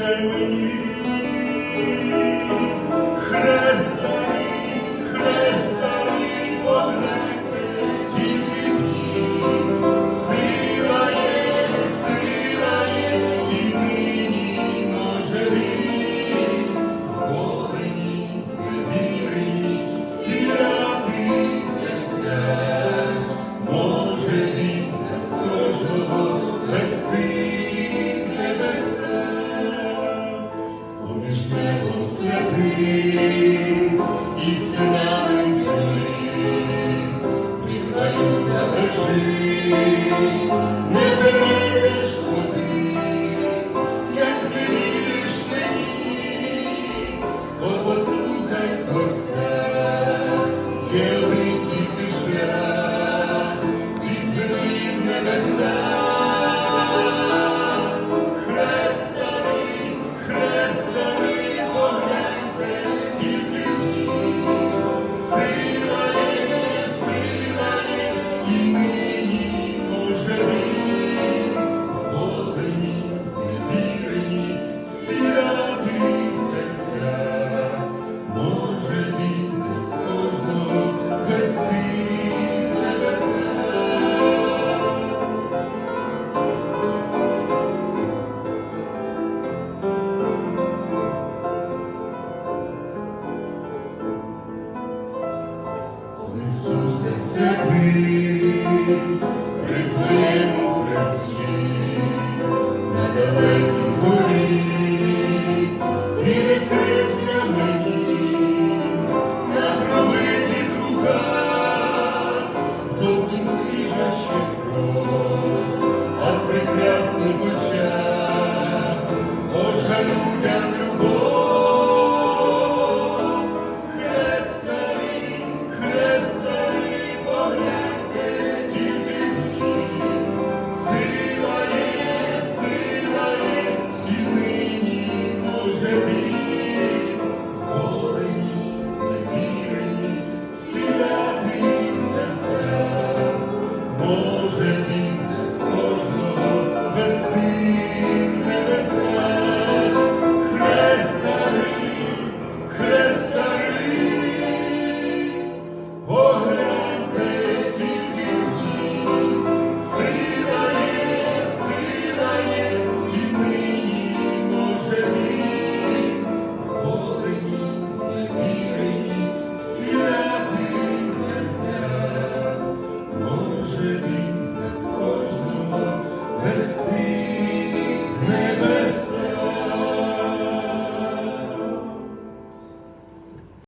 обіцяй мені, хрест старий, хрест старий помрете, тільки ні, сила є, сила і нині ножеві, зволені, зневірені, стіляти серця, може віце з. Spirit. церкви, приходять.